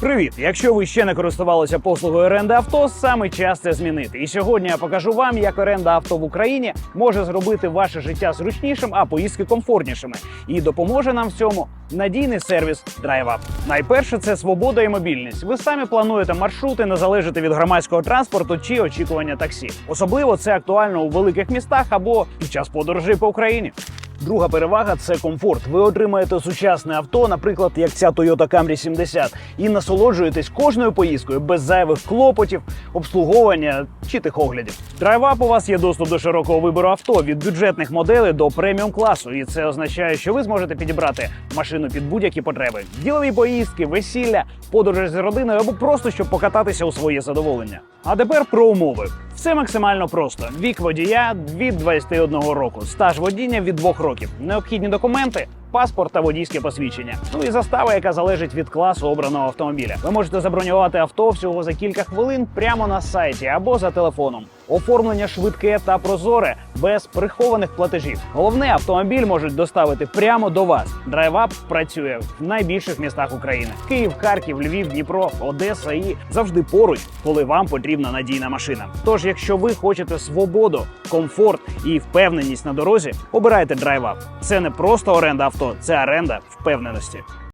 Привіт! Якщо ви ще не користувалися послугою оренди авто, саме час це змінити. І сьогодні я покажу вам, як оренда авто в Україні може зробити ваше життя зручнішим, а поїздки комфортнішими. І допоможе нам в цьому надійний сервіс DriveUp. Найперше це свобода і мобільність. Ви самі плануєте маршрути, не залежите від громадського транспорту чи очікування таксі. Особливо це актуально у великих містах або під час подорожей по Україні. Друга перевага це комфорт. Ви отримаєте сучасне авто, наприклад, як ця Toyota Camry 70, і насолоджуєтесь кожною поїздкою без зайвих клопотів, обслуговування чи тихоглядів. DriveUp у вас є доступ до широкого вибору авто від бюджетних моделей до преміум класу, і це означає, що ви зможете підібрати машину під будь-які потреби: ділові поїздки, весілля, подорожі з родиною або просто щоб покататися у своє задоволення. А тепер про умови. Все максимально просто: вік водія від 21 року, стаж водіння від 2 років, необхідні документи. Паспорт та водійське посвідчення. Ну і застава, яка залежить від класу обраного автомобіля. Ви можете забронювати авто всього за кілька хвилин прямо на сайті або за телефоном. Оформлення швидке та прозоре без прихованих платежів. Головне, автомобіль можуть доставити прямо до вас. DriveUp працює в найбільших містах України: Київ, Харків, Львів, Дніпро, Одеса і завжди поруч, коли вам потрібна надійна машина. Тож, якщо ви хочете свободу, комфорт і впевненість на дорозі, обирайте DriveUp. Це не просто оренда авто, це оренда впевненості.